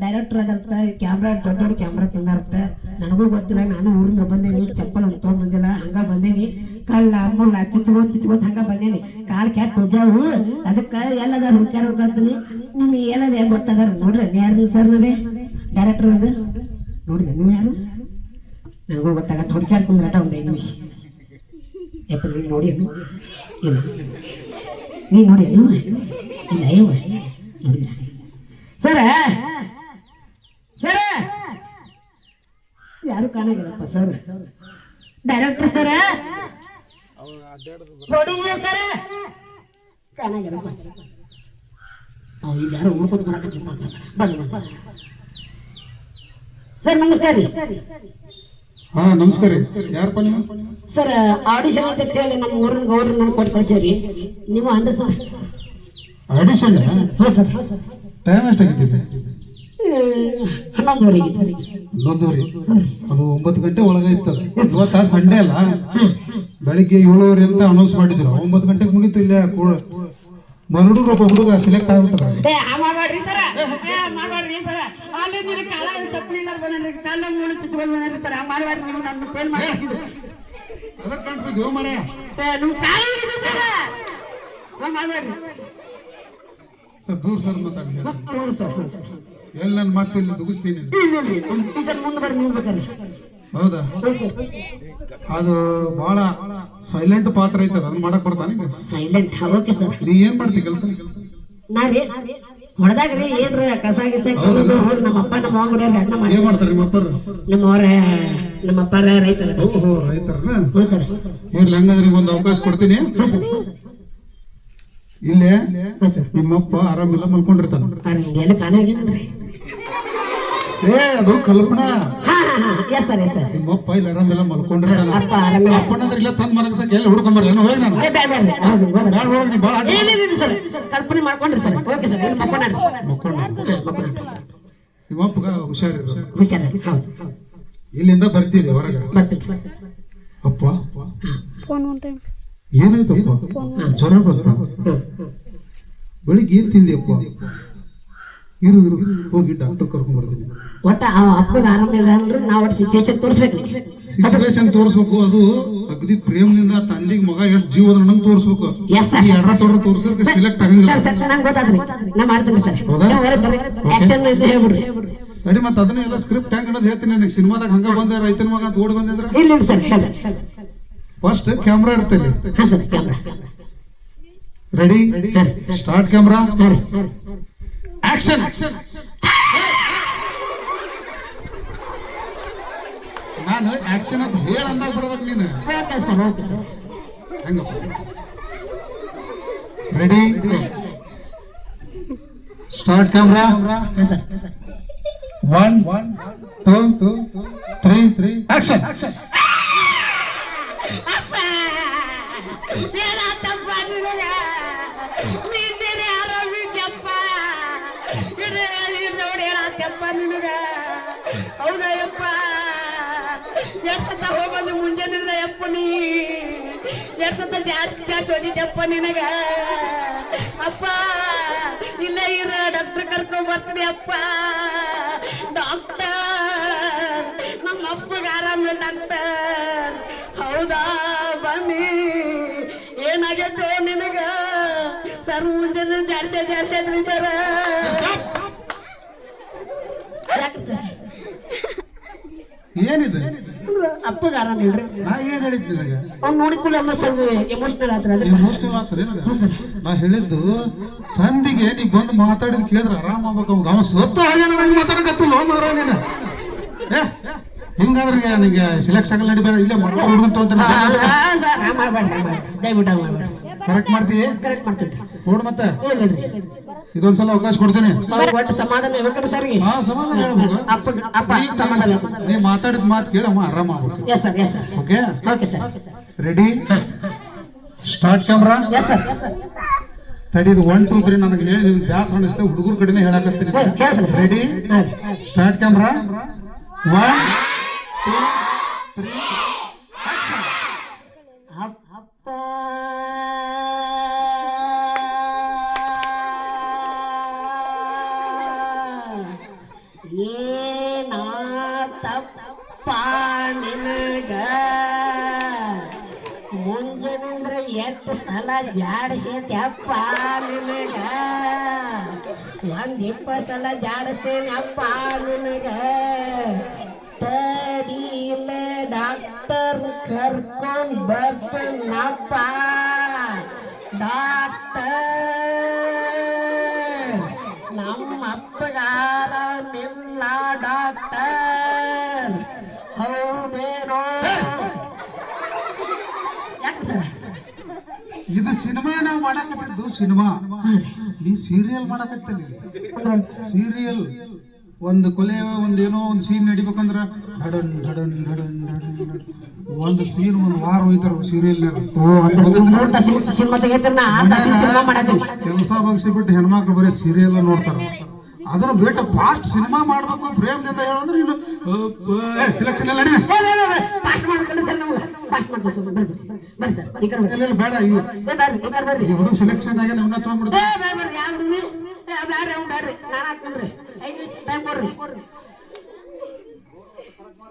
Director ಆದಂತ camera ದೊಡ್ಡ ದೊಡ್ಡ ಕ್ಯಾಮ್ರಾ ತಂದಾರ್ಥ ನನಗೂ ಗೊತ್ತಿಲ್ಲ, ನಾನು ಊರಿಂದ ಬಂದೇನಿ, ಚಪ್ಪಲ್ ಅಂತ ತೊಗೊಂಬಂದಿಲ್ಲ ಹಂಗ ಬಂದೇನಿ. ಕಳ್ಳ, ಮುಳ್ಳ ಚುಚ್ಕೋತ್ ಚುಚ್ಕೋತ್ ಹಂಗ ಬಂದೇನಿ. ಕಾಲ್ ಕ್ಯಾಟ್ ಹೋಗ್ಯಾವು ಅದಕ್ಕೆ ಎಲ್ಲದಾರ ಹೋಗ್ತೀನಿ ನಿಮ್ಗೆ ಏನದ ಏನು ಗೊತ್ತದಾರ ನೋಡ್ರಿ ಯಾರು ಸರ್ ನದೇ? ಡೈರೆಕ್ಟರ್ ಅದು? ನೋಡಿದೆ ನೀವು ಯಾರು? ನನಗೂ ಗೊತ್ತಾಗತ್ತೆ ಹುಡ್ಕ್ಯಾಡ್ಕೊಂಡ್ರಟ ಒಂದು ಐದು ನಿಮಿಷ. ಯಪ್ಪ ನೀನು ನೋಡಿ ಇಲ್ಲ. ನೀನು ನೋಡಿ ನೀವು ಇಲ್ಲ ಅಯ್ಯವ ನೋಡಿದ್ರ ಸರ ಯಾರು ಕಾಣಾಗಿಲ್ಲಪ್ಪ sir? Director sir? Producer sir? ಕಾಣಾಗಿಲ್ಲಪ್ಪ. ಅವ್ ಇಲ್ಲಿ ಯಾರು ಹುಡ್ಕೋದು ಬರಕತ್ತಿಲ್ಲ ಬನ್ನಿ ಬನ್ನಿ ಸರ್ ನಮಸ್ಕಾರ ರೀ. ಹಾ ನಮಸ್ಕಾರ ರೀ. ಯಾರಪ್ಪ ನೀವು? ಸರ್ ಆಡಿಷನ್ ಅಂತ ಹೇಳಿ ನಮ್ಮ ಊರಿನ ಗೌಡ್ರು ನಾನು ಕೊಟ್ಟು ಕಳ್ಸೀರಿ. ನೀವು ಅಂದ್ರೆ ಸರ್. ಆಡಿಷನ್ ಹಾಂ ಸರ್. ಟೈಮ್ ಎಷ್ಟಾಗಿದ್ದೆ ಹನ್ನೊಂದುವರೆಗೆ ಹನ್ನೊಂದುವರೆ ಅದು ಒಂಬತ್ತು ಗಂಟೆ ಒಳಗೆ ಇತ್ತದ ಇವತ್ತ ಸಂಡೇ ಅಲ್ಲ? ಬೆಳಿಗ್ಗೆ ಏಳುವರೆ ಅಂತ ಅನೌನ್ಸ್ ಮಾಡಿದ್ರು. ಒಂಬತ್ತು ಗಂಟೆಗೆ ಮುಗೀತು ಇಲ್ಲೇ ಮರಡು ಒಬ್ಬ ಹುಡುಗ ಸೆಲೆಕ್ಟ್ ಆಗ್ಬಿಟ್ಟದ ಏ ಆ ಮಾಡ್ಬೇಡ್ರಿ ಸರ. ಏ ಮಾಡ್ಬೇಡ್ರಿ ಸರ. ಅಲ್ಲಿ ನಿನ್ನ ಕಾಲ ಚಪ್ಪಲಿ ಇಲ್ಲ ಬಂದ್ರಿ ಕಾಲ ಮೂಳು ಚುಚ್ಕೊಂಡು ಬಂದ್ರಿ ಸರ್. ಮಾಡ್ಬೇಡ್ರಿ ನೀವು ನನ್ನ ಫೇಲ್ ಮಾಡ್ತಿದ್ದು ಅದಕ್ಕೆ ಕಾಣ್ತಿದ್ವಿ ಮರ ಏ ನಿಮ್ಮ ಕಾಲ ಸರ. ಮಾಡ್ಬೇಡ್ರಿ. ಸರ್ ದೂರ ಸರ್ ಸರ್ ಸರ್. ಎಲ್ಲಿ ನನ್ನ ಮತ್ತೆ ಇಲ್ಲಿ ಬೇಕಾರೆ ಹೌದಾ? ಅದು ಬಹಳ ಸೈಲೆಂಟ್ ಪಾತ್ರ ಐತದ ಅದನ್ನ ಮಾಡಕ್ ಬರ್ತಾನೆ ಸೈಲೆಂಟ್ ಓಕೆ ಸರ್. ನೀ ಏನ್ ಮಾಡ್ತಿ ಕೆಲಸ? ನಾ ರೀ ಹೊಡೆದಾಗ್ರಿ ಏನ್ರ ಕಸ ಗಿಸ ಕಲ್ಲದು ಹೋಗಿ ನಮ್ಮ ಅಪ್ಪ ನಮ್ಮ ಅವ್ವ ಗುಡಿಯವ್ರು ಅದನ್ನ ಮಾಡಿ ಏನ್ ಮಾಡ್ತಾರೆ ನಿಮ್ಮ ಅಪ್ಪರು? ನಮ್ಮ ಅವರ ನಮ್ಮ ಅಪ್ಪರ ರೈತರ. ಓಹೋ ರೈತರನ್ನ? ಹ್ಞೂ ಸರ್. ಇರ್ಲಿ ಹಂಗಂದ್ರೆ ಒಂದು ಅವಕಾಶ ಕೊಡ್ತೀನಿ. ಇಲ್ಲೇ? ಸರ್. ನಿಮ್ಮಪ್ಪ ಆರಾಮಿಲ್ಲ ಮಲ್ಕೊಂಡಿರ್ತಾನ. ಕಾಣಾಗೇನ್ರಿ ಏ ಅದು ಕಲ್ಪನಾ. ಹಾ ಹಾ ಹಾ. ಎಸ್ ಸರ್ ಎಸ್ ಸರ್ ನಿಮ್ಮಪ್ಪ ಇಲ್ಲಿ ಆರಾಮಿಲ್ಲ ಮಲ್ಕೊಂಡಿರ್ತಾನ. ಅಪ್ಪ ಆರಾಮಿಲ್ಲ ಅಪ್ಪನಂದ್ರೆ ಇಲ್ಲ ತಂದ್ ಮಲಗಸಕ್ಕೆ ಎಲ್ಲಿ ಹುಡ್ಕೊಂಬರ್ಲಿ ಏನೋ ಹೋಗಿ ನಾನು. ಏ ಬೇಡ ಬೇಡ ಹೌದು ಹೋದ ಬ್ಯಾಡ ಹೋಗಿ ನೀ ಭಾಳ ಇಲ್ಲ ಇಲ್ಲ ಸರ್. ಕಲ್ಪನೆ ಮಾಡ್ಕೊಂಡ್ರಿ ಸರ್. Okay sir. ಇಲ್ಲಿ ಮಕ್ಕೊಂಡ್ರಿ ಮಕ್ಕೊಂಡು ನಿಮ್ಮಪ್ಪಗ ಹುಷಾರಿ ಹೌದು ಇಲ್ಲಿಂದ ಬರ್ತೀರಿ ಹೊರಗೆ. ಬರ್ತೀನಿ ಅಪ್ಪ. ಏನಾಯ್ತಪ್ಪ ಜ್ವರ ಬರ್ತಾ ಬೆಳಿಗ್ಗೆ ಏನ್ ತಿಂದಿ ಅಪ್ಪ. ಇರು ಇರು. ಹೋಗಿ ಡಾಕ್ಟರ್ ಕರ್ಕೊಂಡ್ ಬರ್ತೀನಿ. ಒಟ್ಟ ಆ ಅಪ್ಪಗ ಆರಾಮಿಲ್ಲ ಅಂದ್ರೆ ನಾವು ಒಟ್ಟು ಸಿಚುವೇಶನ್ ತೋರಿಸ್ಬೇಕು. ಸಿಚುವೇಶನ್ ತೋರಿಸ್ಬೇಕು. ಅದು ಅಗದಿ ಪ್ರೇಮದಿಂದ ತಂದಿಗೆ ಮಗ ಎಷ್ಟು ಜೀವದ ನಂಗೆ ತೋರಿಸ್ಬೇಕು. ಎಡ್ರ ತೊಡ್ರ ತೋರ್ಸಕ್ಕೆ ಸಿಲೆಕ್ಟ್ ಆಗಂಗಿಲ್ಲ. ಸರ್ ನಂಗೆ ಗೊತ್ತಾದ್ರಿ ನಾ ಮಾಡ್ತೀನಿ ಸರ್? ಆಕ್ಷನ್ ಹೇಳ್ಬಿಡ್ರಿ. ಅಡಿ ಮತ್ತೆ ಅದನ್ನೆಲ್ಲ ಸ್ಕ್ರಿಪ್ಟ್ ಹೆಂಗ್ ಅನ್ನೋದು ಹೇಳ್ತೀನಿ ನನಗೆ. ಸಿನಿಮಾದಾಗ ಹಂಗ ಬಂದ ರೈತನ ಮಗ ಅಂತ ಓಡಿ ಬಂದಿದ್ರ? ಇಲ್ಲ sir first camera ಇರ್ತಲ್ಲಿ ready sir camera ready start camera action ನಾನು ಆಕ್ಷನ್ ಅಂತ ಹೇಳ ಅಂದಾಗ ಬರ್ಬೇಕು ನೀನು. ಹಂಗ. Ready start camera one one one two three three action ಹೌದಯ್ಯಪ್ಪ ಎಷ್ಟು ಸತ ಹೋಗೋದು ಮುಂಜಾನೆ ಯಪ್ಪ ನೀ ಸತ ಜಾಸ್ತಿ ಜಾಸ್ತಿ ಓದಿದ್ಯಪ್ಪ ನಿನಗ ಅಪ್ಪ ಇಲ್ಲ ಇರ ಡಾಕ್ಟರ್ ಕರ್ಕೊಂಡ್ ಬರ್ತೀನಿ ಅಪ್ಪ ಡಾಕ್ಟರ್ ನಮ್ಮ ಅಪ್ಪಗ ಆರಾಮ ಡಾಕ್ಟರ್ ಹೌದಾ ಬನ್ನಿ. ಏನಾಗೈತೆ ನಿನಗ. ಸರ್ ಮುಂಜಾನೆ ಜಾಡ್ಸೆ ಜಾಡ್ಸೈತ್ರಿ ಸರ್ ಯಾಕೆ ಸರ್? ಏನಿದೆ? ಅಪ್ಪಗೆ ಆರಾಮಿಲ್ರಿ ನಾ ಏನ್ ಹೇಳಿದ್ ನಿನಗೆ? ಅವ್ನು ನೋಡಿಕೊಳ್ಳಿ ಅಮ್ಮ ಸ್ವಲ್ಪ ಎಮೋಷನಲ್ ಆತ್ರ ಅದ್ರ. ಎಮೋಷನಲ್ ಆಗ್ತದೆ ನಾ ಹೇಳಿದ್ದು ತಂದಿಗೆ ನೀ ಬಂದು ಮಾತಾಡಿದ್ ಕೇಳಿದ್ರೆ ಆರಾಮ ಆಗ್ಬೇಕು ಅವ್ಗ ಅವ ಸ್ವತ್ತು ಹಾಗೆ ನಂಗೆ ಮಾತಾಡಕತ್ತಿಲ್ಲ ಮಾರೋ ನೀನು. ಏ. ಹಿಂಗಾದ್ರೆ ನನಗೆ ಸಿಲೆಕ್ಟ್ ಆಗಲ್ಲ ನಡಿಬೇಡ ಇಲ್ಲೇ ದಯವಿಟ್ಟು ಹಂಗ್ ಕರೆಕ್ಟ್ ಮಾಡ್ತೀವಿ ಕರೆಕ್ಟ್ ಮಾಡ್ತೀನಿ. ನೋಡು ಮತ್ತೆ. ಇದೊಂದ್ಸಲ ಅವಕಾಶ ಕೊಡ್ತೀನಿ. ಅವ್ರಿಗೆ ಒಟ್ಟು ಸಮಾಧಾನ ಇರ್ಬೇಕ್ರಿ ಸರ್ಗೆ? ಹಾ ಸಮಾಧಾನ ಹೇಳ್ಬೇಕು. ಅಪ್ಪ ಅಪ್ಪ ಸಮಾಧಾನ ನೀ ಮಾತಾಡಿದ ಮಾತು ಕೇಳಮ್ಮ ಆರಾಮ ಆಗ್ಬೇಕು. Yes sir yes sir okay okay sir ready start camera yes sir ತಡಿದು one two three ನನಗೆ ಹೇಳಿ ನಿಮ್ಗೆ ಬ್ಯಾಸ ಅನಿಸ್ತೇ ಹುಡುಗರು ಕಡಿಮೆ ಹೇಳಕಸ್ತೀನಿ ರೆಡಿ ಸ್ಟಾರ್ಟ್ ಕ್ಯಾಮ್ರಾ ಒನ್ ಅಪ್ಪ ಏನಾ ತಪ್ಪ ನಿನಗ. ಮುಂಜಾನಂದ್ರೆ ಎಷ್ಟು ಸಲ ಜಾಡಿಸೈತಿ ಅಪ್ಪ ನಿನಗ. ಒಂದ್ ಇಪ್ಪತ್ತು ಸಲ ಜಾಡಿಸ್ತೇನೆ ಅಪ್ಪ ನಿನಗ. ಡಾಕ್ಟರ್ ಕರ್ಕೊಂಡ್ ಬರ್ತೀನಪ್ಪ ಡಾಕ್ಟರ್ ನಮ್ಮ ಅಪ್ಪಗಾರ ನಿಲ್ಲ ಡಾಕ್ಟರ್ ಹೌದೇನೋ ಯಾಕೆ ಸರ್ ಇದು ಸಿನಿಮಾ ನಾವು ಮಾಡಕತ್ತಿದ್ದು ಸಿನಿಮಾ ನೀ ಸೀರಿಯಲ್ ಮಾಡಕತ್ತಿಲ್ಲ ಸೀರಿಯಲ್ ಒಂದು ಕೊಲೆ ಒಂದು ಏನೋ ಒಂದು ಸೀನ್ ನಡಿಬೇಕಂದ್ರ ಡಡನ್ ಡಡನ್ ಡಡನ್ ಡಡನ್ ಡಡನ್. ಒಂದು ಸೀನ್ ಒಂದು ವಾರ ಹೋಯ್ತಾರ ಸೀರಿಯಲ್ ಕೆಲಸ ಕೆಲಸ ಬಗ್ಸಿಬಿಟ್ಟು ಹೆಣ್ಮಕ್ಳು ಬರೀ ಸೀರಿಯಲ್ ನೋಡ್ತಾರ. ಅದನ್ನ ಬಿಟ್ಟು ಫಾಸ್ಟ್ ಸಿನಿಮಾ ಮಾಡ್ಬೇಕು ಪ್ರೇಮದಿಂದ ಹೇಳಂದ್ರೆ ಇನ್ನು ಸೆಲೆಕ್ಷನ್ ಎಲ್ಲ ಬೇಡ ಇವು ಏ ಬರ್ರಿ ಈ ಕಡೆ ಬರ್ರಿ. ಹುಡುಗ ಸೆಲೆಕ್ಷನ್ ಆಗಿ ಉನ್ನತ ಏ ಹೋಗ್ಬಿಡ್ತಾರೆ ಬೇಡ ಬರ್ರಿ ಯಾವ ನೀವು ಏ ಬ್ಯಾಡ್ರಿ ಅವ್ನು ಬ್ಯಾಡ್ರಿ ನಾನು ಹಾಕ್ತೀನಿ ಐದು ನಿಮಿಷ ಟೈಮ್ ಕೊಡ್ರಿ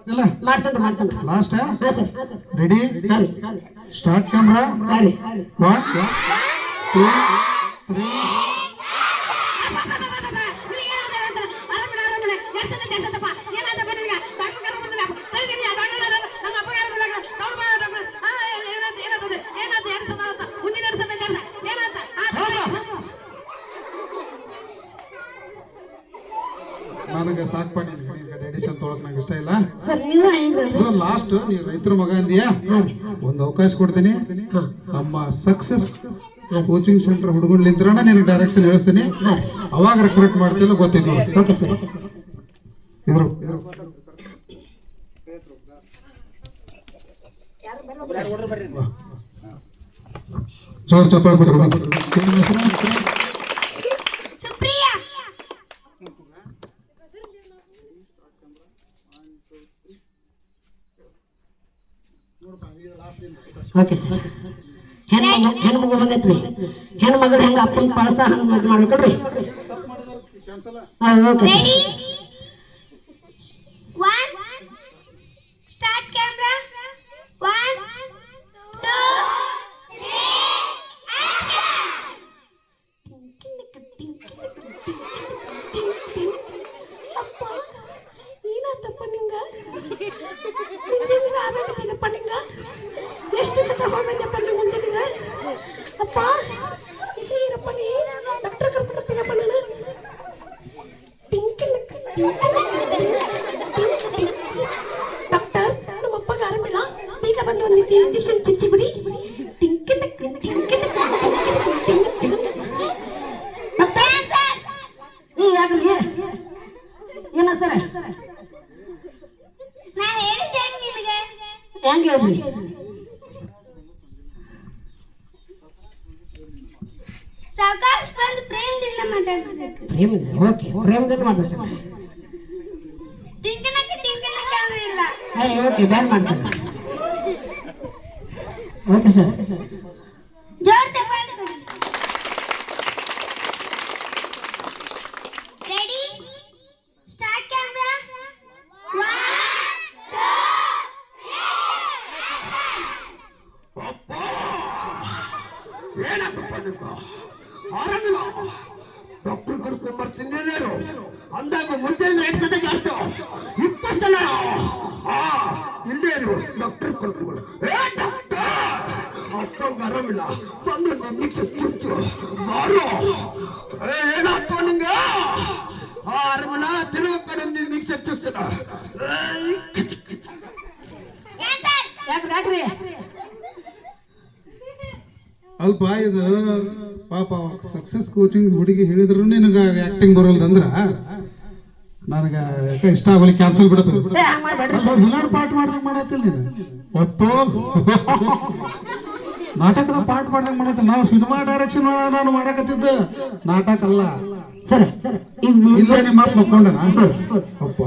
ಇಲ್ಲ. ಮಾಡ್ತೇನೆ ಮಾಡ್ತೇನೆ ಲಾಸ್ಟ್ ಹಾಂ ಸರ್. ರೆಡಿ ಹಾಂ ರೀ ಸ್ಟಾರ್ಟ್ ಕ್ಯಾಮ್ರಾ ಹಾಂ ರೀ ಒನ್ ಟೂ ತ್ರೀ ನನಗೆ ಸಾಕಪ್ಪ ನಿನಗೆ ತೊಳಕ್ ನಂಗೆ ಇಷ್ಟ ಇಲ್ಲ. ಸರ್ ನೀವು ಹೆಂಗ್ರಿ ಲಾಸ್ಟ್ ನೀವು ರೈತರ ಮಗ ಅಂದಿಯಾ? ಒಂದು ಅವಕಾಶ ಕೊಡ್ತೀನಿ. ನಮ್ಮ ಸಕ್ಸಸ್ ಕೋಚಿಂಗ್ ಸೆಂಟರ್ ಹುಡುಗನ್ಲಿಂತ್ರಣ ನಿನಗೆ ಡೈರೆಕ್ಷನ್ ಹೇಳ್ತೀನಿ ಅವಾಗ ರೆಕ್ರೂಟ್ ಮಾಡ್ತಿಲ್ಲ ಗೊತ್ತಿಲ್ಲ ಓಕೆ ಸರ್ ಇದ್ರು. ಜೋರ್ ಚಪ್ಪಾಳೆ ಓಕೆ ಸರ್. ಹೆಣ್ಣು ಹೆಣ್ಣು ಮಗು ಬಂದೈತ್ರಿ ಹೆಣ್ಣು ಮಗಳು ಹೆಂಗ ಅಪ್ಪನ ಕಳಿಸ್ತಾ ಹಂಗೆ ಮದುವೆ ಮಾಡ್ಬೇಕಲ್ರಿ ಹಾಂ okay sir. Ready one start camera one two ಅಪ್ಪ ಏನಾತಪ್ಪ ನಿಂಗ ಮುಂದಿನ ಆರಾಮದಿನಪ್ಪ ನಿಂಗ ಎಷ್ಟು ಸತ ಹೋಗ್ಬಂದಪ್ಪ ನೀ ಮುಂದಿನ ಅಪ್ಪ ಇಲ್ಲಿ ಇರಪ್ಪ ನೀ ಡಾಕ್ಟರ್ ಕರ್ಕೊಂಡ್ಬರ್ತೀನಪ್ಪ ನಾನು ಟಿಂಕಿನ ಡಾಕ್ಟರ್ ನಮ್ಮ ಅಪ್ಪಗೆ ಆರಾಮಿಲ್ಲ ಬೇಗ ಬಂದು ಒಂದು ಇಂಜೆಕ್ಷನ್ ಚಿಚ್ಚಿ ಬಿಡಿ ಟಿಂಕಿನ ಟಿಂಕಿನ ಡಾಕ್ಟರ್ ಏ ಯಾಕ್ರಿ ಏನ ಸರ್ ನಾ ಹೇಳಿದ್ದೆ ನಿನಗೆ ಹೆಂಗೆ ಹೇಳ್ರಿ ಸಾವಕಾಶ ಬಂದು ಪ್ರೇಮದಿಂದ ಮಾತಾಡ್ಸ್ಬೇಕು ಪ್ರೇಮದಿಂದ ಓಕೆ ಪ್ರೇಮದಿಂದ ಮಾಡ್ಬೇಕು ಸರ್ ಟಿಂಕನಕ್ಕೆ ಟಿಂಕನಕ್ಕೆ ಅಂದ್ರೆ ಇಲ್ಲ ಏ ಓಕೆ ಬ್ಯಾನ್ ಮಾಡ್ತೀನಿ ಓಕೆ ಸರ್ ಜೋರ್ ಚಪ್ಪಾಳೆ ಕೊಡಿ ರೆಡಿ ಸ್ಟಾರ್ಟ್ ಕ್ಯಾಮ್ರಾ ಏನಾತಪ್ಪ ನಿಮ್ಗ ಆರಾಮಿಲ್ಲ ಡಾಕ್ಟರ್ ಕರ್ಕೊಂಡ್ ಬರ್ತೀನಿ ನೀನು ಅಂದಾಗ ಮುಂಜಾನೆ ಎರಡು ಸತ ಜಾಸ್ತಿ ಇಪ್ಪತ್ತು ಸಲ ಆ ಇಲ್ಲದೆ ಇರು ಡಾಕ್ಟರ್ ಕರ್ಕೊಂಡು ಏ ಡಾಕ್ಟರ್ ಆರಾಮಿಲ್ಲ ಬಂದು ನಿನ್ನಿಗೆ ಚುಚ್ಚು ಬಾರೋ ಏ, ಏನಾಯ್ತು ನಿಂಗ? ಆ ಆರಾಮಿಲ್ಲ ತಿರುಗ ಕಡೆ ನಿಮಿಷ ಯಾಕ್ರಿ ಅಲ್ಪ ಇದು ಪಾಪ ಸಕ್ಸಸ್ ಕೋಚಿಂಗ್ ಹುಡುಗಿ ಹೇಳಿದ್ರು ನಿನಗೆ ಆಕ್ಟಿಂಗ್ ಬರೋಲ್ದಂದ್ರ ನನಗೆ ಯಾಕೆ ಇಷ್ಟ ಆಗಲಿ ಕ್ಯಾನ್ಸಲ್ ಬಿಡತ್ತೆ ವಿಲನ್ ಪಾಠ ಮಾಡ್ದಂಗೆ ಮಾಡತ್ತಿಲ್ಲ ನೀನು. ಒತ್ತು. ನಾಟಕದ ಪಾಠ ಮಾಡಂಗ್ ಮಾಡತ್ತ ನಾವು ಸಿನಿಮಾ ಡೈರೆಕ್ಷನ್ ನಾನು ಮಾಡಕತ್ತಿದ್ದ ನಾಟಕ ಅಲ್ಲ ಸರ್ ಇಲ್ಲ ನಿಮ್ಮ ಮಾತು ನೋಡ್ಕೊಂಡನ ಅಪ್ಪ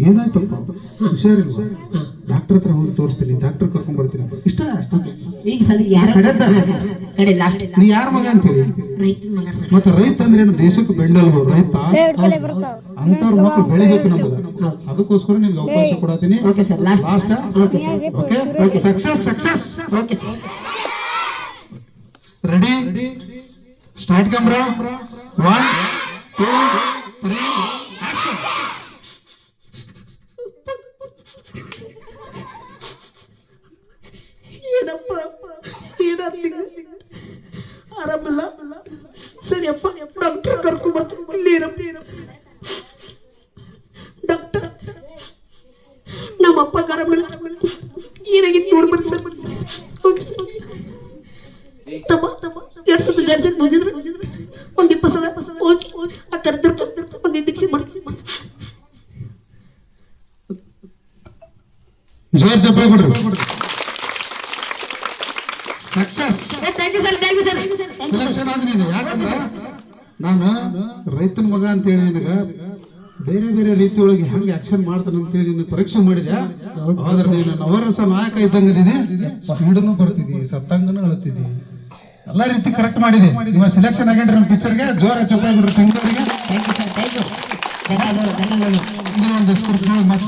ಏನಾಯ್ತಪ್ಪ? ಹುಷಾರಿ ಡಾಕ್ಟರ್ ಹತ್ರ ಹೋಗಿ ತೋರಿಸ್ತೀನಿ ಡಾಕ್ಟರ್ ಕರ್ಕೊಂಡ್ ಬರ್ತೀನಿ ಇಷ್ಟ? ಈಗ ಯಾರ ಕಡೆ ಲಾಸ್ಟ್ ನೀ ಯಾರ ಮಗ ಅಂತೇಳಿ ಹೇಳಿ ಮಗ ಸರ್. ಮತ್ತೆ ರೈತ ಅಂದ್ರೆ ಏನು? ದೇಶಕ್ಕೆ ಬೆಂಡಲ್ವ? ರೈತ? ಅಂತವ್ರ ಮಕ್ಕಳು ಬೆಳಿಬೇಕು ನಮಗ ಅದಕ್ಕೋಸ್ಕರ ನಿಮ್ಗೆ ಅವಕಾಶ ಕೊಡತೀನಿ okay sir last okay success success okay sir ready start camera one two three action ಏನಪ್ಪ ಏನಾದ್ಲಿಲ್ಲ ಆರಾಮಿಲ್ಲ ಸರಿಯಪ್ಪ ಡಾಕ್ಟರ್ ಕರ್ಕೊಂಬತ್ತು ಇಲ್ಲೇನಪ್ಪ ಡಾಕ್ಟರ್ ನಮ್ಮಪ್ಪ ಆರಾಮಿಲ್ಲ ಏನಾಗಿತ್ತು ನೋಡ್ಬರ್ರಿ ಸರ್ ಹೋಗಿ ಸರ್ ತಮ್ಮ ತಮ್ಮ ಎರಡು ಜಡ್ಸಕ್ ಒಂದ್ ಇಪ್ಪತ್ತು ಸಲ ಹೋಗಿ ಆ ಕರೆದ್ರು ಒಂದು ಇಂಜೆಕ್ಷನ್ ಮಾಡಿ. ಜೋರ್ ಚಪ್ಪಾಳೆ ಕೊಡ್ರಿ success thank you sir thank you sir selection ಆದ ನೀನು ಯಾಕಂದ್ರೆ ನಾನು ರೈತನ ಮಗ ಅಂತೇಳಿ ನಿನಗ ಬೇರೆ ಬೇರೆ ರೀತಿ ಒಳಗೆ ಹೆಂಗೆ ಆಕ್ಷನ್ ಮಾಡ್ತಾನೆ ಅಂತೇಳಿ ನಿನ್ನ ಪರೀಕ್ಷೆ ಮಾಡಿದೆ. ಆದ್ರೆ ನೀನು ನವರಸ ನಾಯಕ ಇದ್ದಂಗದಿದೆ ಸ್ಪೀಡನ್ನು ಬರ್ತಿದ್ದಿ ಸತ್ತಂಗನು ಹೇಳ್ತಿದ್ದಿ ಎಲ್ಲ ರೀತಿ ಕರೆಕ್ಟ್ ಮಾಡಿದೆ. ನಿಮ್ಮ ಸೆಲೆಕ್ಷನ್ ಆಗೇನ್ರಿ ನಮ್ಮ ಪಿಕ್ಚರ್ಗೆ ಜೋರ ಚಪ್ಪಾಳೆ ಬಿಡ್ರಿ thank you sir thank you ಧನ್ಯವಾದಗಳು ಧನ್ಯವಾದಗಳು. ಒಂದು ಸ್ಕ್ರಿಪ್ಟ್ ಮಾತು